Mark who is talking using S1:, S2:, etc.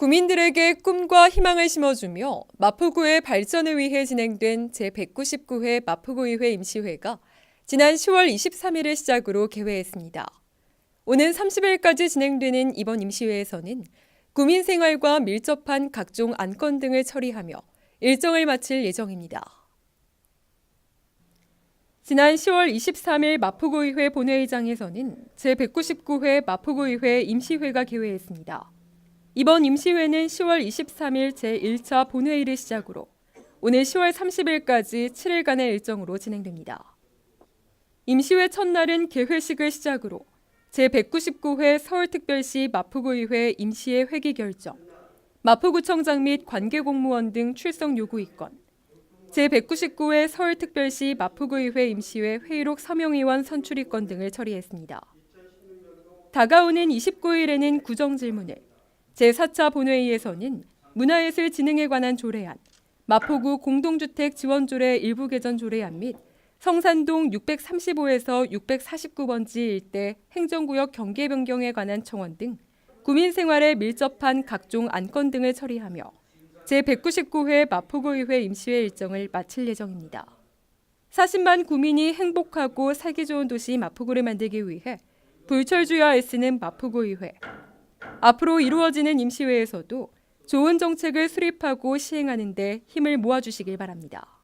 S1: 구민들에게 꿈과 희망을 심어주며 마포구의 발전을 위해 진행된 제199회 마포구의회 임시회가 지난 10월 23일을 시작으로 개회했습니다. 오는 30일까지 진행되는 이번 임시회에서는 구민 생활과 밀접한 각종 안건 등을 처리하며 일정을 마칠 예정입니다. 지난 10월 23일 마포구의회 본회의장에서는 제199회 마포구의회 임시회가 개회했습니다. 이번 임시회는 10월 23일 제1차 본회의를 시작으로 오늘 10월 30일까지 7일간의 일정으로 진행됩니다. 임시회 첫날은 개회식을 시작으로 제199회 서울특별시 마포구의회 임시회 회기 결정, 마포구청장 및 관계공무원 등 출석 요구 입건, 제199회 서울특별시 마포구의회 임시회 회의록 서명의원 선출 입건 등을 처리했습니다. 다가오는 29일에는 구정질문을, 제4차 본회의에서는 문화예술 진흥에 관한 조례안, 마포구 공동주택 지원조례 일부 개정 조례안 및 성산동 635에서 649번지 일대 행정구역 경계 변경에 관한 청원 등 구민 생활에 밀접한 각종 안건 등을 처리하며 제199회 마포구의회 임시회 일정을 마칠 예정입니다. 40만 구민이 행복하고 살기 좋은 도시 마포구를 만들기 위해 불철주야 애쓰는 마포구의회. 앞으로 이루어지는 임시회에서도 좋은 정책을 수립하고 시행하는 데 힘을 모아주시길 바랍니다.